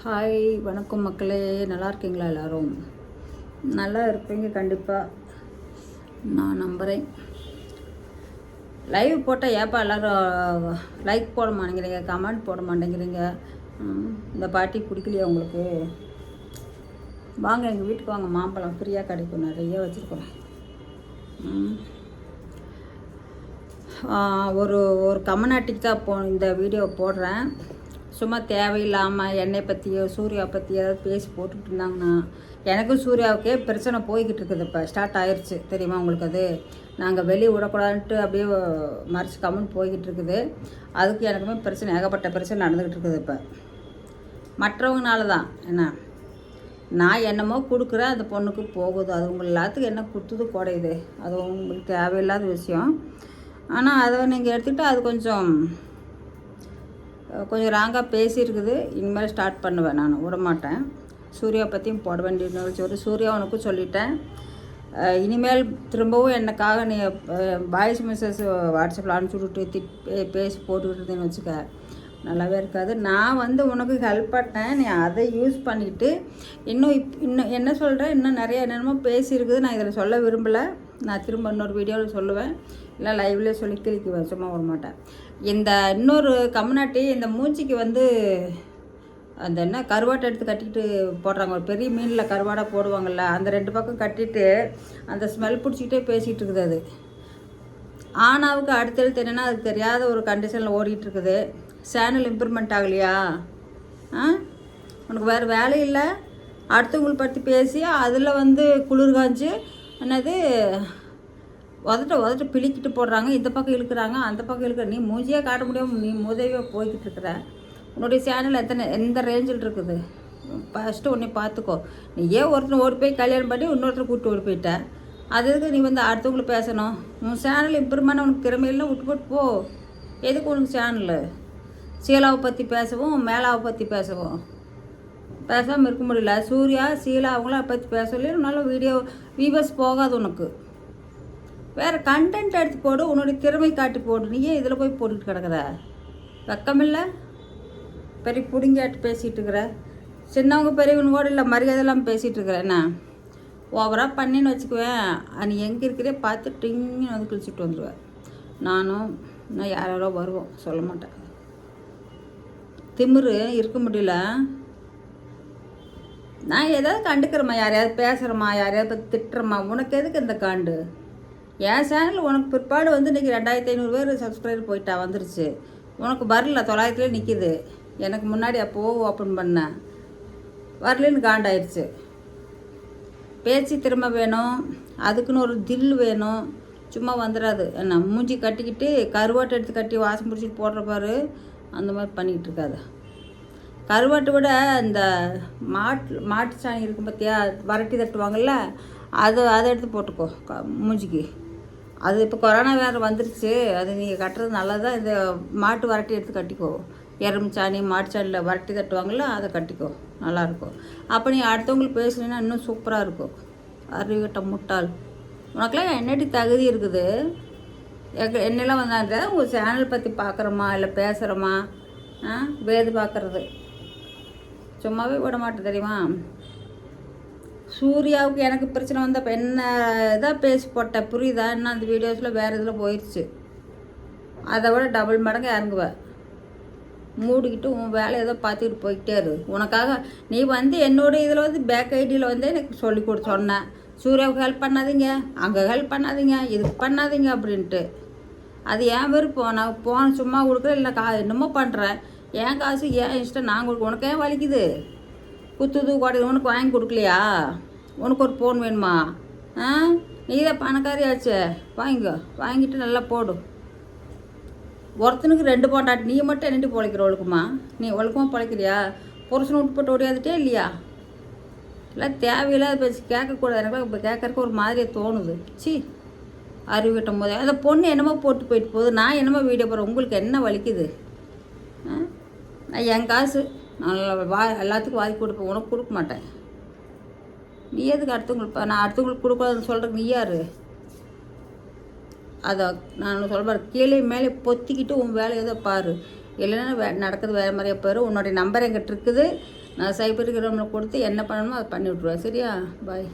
Hi வணக்கம் மக்களே. நல்லா இருக்கீங்களா எல்லோரும்? நல்லா இருப்பீங்க கண்டிப்பாக நான் நம்புகிறேன் லைவ் போட்டால் ஏப்பா எல்லோரும் லைக் போட மாட்டேங்கிறீங்க கமெண்ட் போட மாட்டேங்கிறீங்க? இந்த பாட்டி பிடிக்கலையா உங்களுக்கு? வாங்க எங்கள் வீட்டுக்கு வாங்க. மாம்பழம் ஃப்ரீயாக கிடைக்கும். நிறைய வச்சுருக்கோம். ஒரு ஒரு கமநாட்டிக்கு தான் போ இந்த வீடியோ போடுறேன். சும்மா தேவையில்லாமல் என்னை பற்றியோ சூர்யா பற்றி ஏதாவது பேசி போட்டுக்கிட்டு இருந்தாங்கன்னா எனக்கும் சூர்யாவுக்கே பிரச்சனை போய்கிட்டு இருக்குது இப்போ. ஸ்டார்ட் ஆயிடுச்சு தெரியுமா உங்களுக்கு அது? நாங்கள் வெளியே விடக்கூடாதுன்ட்டு அப்படியே மறைச்சி கம்முன்னு போய்கிட்டு இருக்குது. அதுக்கு எனக்குமே பிரச்சனை ஏகப்பட்ட பிரச்சனை நடந்துக்கிட்டு இருக்குது இப்போ. மற்றவங்கனால தான் என்ன? நான் என்னமோ கொடுக்குறேன் அந்த பொண்ணுக்கு போகுது. அது உங்கள் எல்லாத்துக்கும் என்ன கொடுத்தது குறையுது அது உங்களுக்கு தேவையில்லாத விஷயம். ஆனால் அதை நீங்கள் எடுத்துக்கிட்டு அது கொஞ்சம் கொஞ்சம் ராங்காக பேசியிருக்குது. இனிமேல் ஸ்டார்ட் பண்ணுவேன் நான். விடமாட்டேன். சூர்யா பற்றியும் போட வேண்டிய சொல்லி சூர்யா உனக்கும் சொல்லிட்டேன். இனிமேல் திரும்பவும் என்னக்காக நீ வாய்ஸ் மெசேஜ் வாட்ஸ்அப்பில் அனுப்பிச்சி விட்டு திட் பேசி போட்டுக்கிட்டு வச்சுக்க நல்லாவே இருக்காது. நான் வந்து உனக்கு ஹெல்ப் பண்ணேன். நீ அதை யூஸ் பண்ணிக்கிட்டு இன்னும் இப் இன்னும் என்ன சொல்கிறேன் இன்னும் நிறைய என்னென்னமோ பேசியிருக்குது. நான் இதில் சொல்ல விரும்பலை. நான் திரும்ப இன்னொரு வீடியோவில் சொல்லுவேன். இல்லை லைவ்லேயே சொல்லி கிளிக்குவேன் சும்மா விட மாட்டேன் இந்த இன்னொரு கம்யூனிட்டி இந்த மூஞ்சிக்கு வந்து அந்த என்ன கருவாட்டை எடுத்து கட்டிக்கிட்டு போடுறாங்க. ஒரு பெரிய மீனில் கருவாடை போடுவாங்கள்ல அந்த ரெண்டு பக்கம் கட்டிட்டு அந்த ஸ்மெல் பிடிச்சிக்கிட்டே பேசிகிட்டு இருக்குது அது. ஆனாவுக்கு அடுத்தடுத்து என்னென்னா அதுக்கு தெரியாத ஒரு கண்டிஷனில் ஓடிட்டு இருக்குது சேனல் இம்ப்ரூவ்மெண்ட் ஆகலையா? ஆ? உனக்கு வேறு வேலை இல்லை? அடுத்தவங்களை பற்றி பேசி அதில் வந்து குளிர் காஞ்சு என்னது உதட்ட உதட்ட பிழிக்கிட்டு போடுறாங்க. இந்த பக்கம் இழுக்கிறாங்க அந்த பக்கம் இழுக்கிற நீ மூஞ்சியாக காட்ட முடியாமல் நீ முதவியாக போய்கிட்டு இருக்கிற. உன்னுடைய சேனல் எத்தனை எந்த ரேஞ்சில் இருக்குது? ஃபஸ்ட்டு உன்னை பார்த்துக்கோ. நீ ஏன் ஒருத்தனை ஓடி போய் கல்யாணம் பண்ணி இன்னொருத்தர் கூப்பிட்டு ஓடி போயிட்ட? அது நீ வந்து அடுத்தவங்களுக்கு பேசணும்? உன் சேனல் இம்ப்ரூவ்மெண்ட் உனக்கு திறமையெல்லாம் விட்டு போட்டு போ. எதுக்கு உனக்கு சேனலு? சீலாவை பற்றி பேசவும் மேலாவை பற்றி பேசவும். பேசாமல் இருக்க முடியல. சூர்யா சீலா அவங்களாம் பற்றி பேசல நல்ல வீடியோ வியூவர்ஸ் போகாது உனக்கு. வேறு கண்டென்ட் எடுத்து போடு உன்னுடைய திறமை காட்டி போடு. நீ ஏன் இதில் போய் போட்டுட்டு கிடக்குற. வெக்கமில்லை. பெரிய புடுங்கியாட்டு பேசிகிட்டு இருக்கிற. சின்னவங்க பெரியவங்க கூட இல்லை மரியாதை இல்லாமல் பேசிகிட்டு இருக்கிற. என்ன? ஓவராக பண்ணின்னு வச்சுக்குவேன். நீ எங்கே இருக்கிறே பார்த்து டிங்னு வந்து கிழிச்சிட்டு வந்துடுவேன் நானும் நான் யாரோ வருவோம். சொல்ல மாட்டேன். திமிரு இருக்க முடியல. நான் ஏதாவது கண்டுக்கிறேம்மா. யாரையாவது பேசுகிறேம்மா யாரையாவது திட்டுறேம்மா. உனக்கு எதுக்கு இந்த காண்டு? என் சேனல் உனக்கு பிற்பாடு வந்து இன்றைக்கி ரெண்டாயிரத்தி ஐநூறு பேர் சப்ஸ்கிரைபர் போயிட்டா வந்துருச்சு. உனக்கு வரல தொள்ளாயிரத்துலேயே நிற்கிது எனக்கு முன்னாடி அப்போவோ ஓப்பன் பண்ணேன் வரலன்னு காண்டாயிருச்சு. பேச்சு திறமை வேணும். அதுக்குன்னு ஒரு தில் வேணும். சும்மா வந்துடாது என்ன மூஞ்சி கட்டிக்கிட்டு கருவாட்டை எடுத்து கட்டி வாசம் பிடிச்சிட்டு போடுற பாரு. அந்த மாதிரி பண்ணிக்கிட்டு இருக்காது. கருவாட்டை விட இந்த மாட்டு மாட்டு சாணி இருக்கும் பார்த்தியா வரட்டி தட்டுவாங்கள்ல அது அதை எடுத்து போட்டுக்கோ க மூஞ்சிக்கு. அது இப்போ கொரோனா வேறு வந்துருச்சு. அது நீங்கள் கட்டுறது நல்லதா? இந்த மாட்டு வரட்டி எடுத்து கட்டிக்கோ. எறும்புச்சாணி சாணி மாட்டு சாணியில் வரட்டி தட்டுவாங்கள்ல அதை கட்டிக்கோ. நல்லாயிருக்கும் அப்போ நீ அடுத்தவங்களுக்கு பேசுனீங்கன்னா இன்னும் சூப்பராக இருக்கும். அறிவிட்ட முட்டாள். உனக்கெல்லாம் என்னடி தகுதி இருக்குது? எங்க என்னெல்லாம் வந்தாங்க உங்கள் சேனல் பற்றி பார்க்குறோமா இல்லை பேசுகிறோமா ஆ? வேது பார்க்குறது சும்மாவே விட மாட்டேன் தெரியுமா? சூர்யாவுக்கு எனக்கு பிரச்சனை வந்தப்போ என்ன இதாக பேசி போட்டேன் புரியுதா? என்ன அந்த வீடியோஸில் வேறு இதில் போயிடுச்சு அதை விட டபுள் மடங்கு இறங்குவேன் மூடிக்கிட்டு உன் வேலை ஏதோ பார்த்துக்கிட்டு போய்கிட்டே இரு. உனக்காக நீ வந்து என்னோட இதில் வந்து பேக் ஐடியில் வந்து எனக்கு சொல்லி கொடு சொன்னேன் சூர்யாவுக்கு ஹெல்ப் பண்ணாதீங்க. அங்கே ஹெல்ப் பண்ணாதீங்க. இதுக்கு பண்ணாதீங்க அப்படின்ட்டு. அது ஏன் விருப்பம் நான் போன சும்மா கொடுக்குறேன் இல்லை கா என்னமோ பண்ணுறேன் ஏன் காசு? ஏன் இஷ்டம்? நான் கொடுக்க உனக்கு ஏன் வலிக்குது? குத்துது குடையுது உனக்கு வாங்கி கொடுக்கலையா? உனக்கு ஒரு ஃபோன் வேணுமா? ஆ? நீ தான் பணக்காரியாச்சே வாங்கிக்கோ. வாங்கிட்டு நல்லா போடு. ஒருத்தனுக்கு ரெண்டு பொண்டாட்டி நீ மட்டும் என்னடி பிழைக்கிற ஒழுக்குமா? நீ ஒழுக்கமாக பிழைக்கிறியா? புருஷனை விட்டு போட்டு ஓடியாதுட்டே இல்லையா? இல்லை தேவையில்லாத பேச்சு. கேட்கக்கூடாது. எனக்கு இப்போ கேட்கறக்கு ஒரு மாதிரியே தோணுது. சி அறிவிட்டும் போது அந்த பொண்ணு என்னமோ போட்டு போயிட்டு போகுது. நான் என்னமோ வீடியோ போடுறேன். உங்களுக்கு என்ன வலிக்குது? ஆ? நான் என் காசு நான் வா எல்லாத்துக்கும் வாங்கி கொடுப்பேன் உனக்கு கொடுக்க மாட்டேன். நீ எதுக்கு அடுத்தவங்களுக்கு நான் அடுத்தவங்களுக்கு கொடுக்கூடாதுன்னு சொல்கிறேன் நீ யார்? அதை நான் சொல்கிறேன் கீழே மேலே பொத்திக்கிட்டு உன் வேலை தான் பாரு. இல்லைன்னா வே நடக்கிறது வேறு மாதிரியே பாரு உன்னுடைய நம்பர் எங்கிட்ட இருக்குது. நான் சைபர் கிராமில் கொடுத்து என்ன பண்ணணுமோ அதை பண்ணி விட்ருவேன் சரியா? பாய்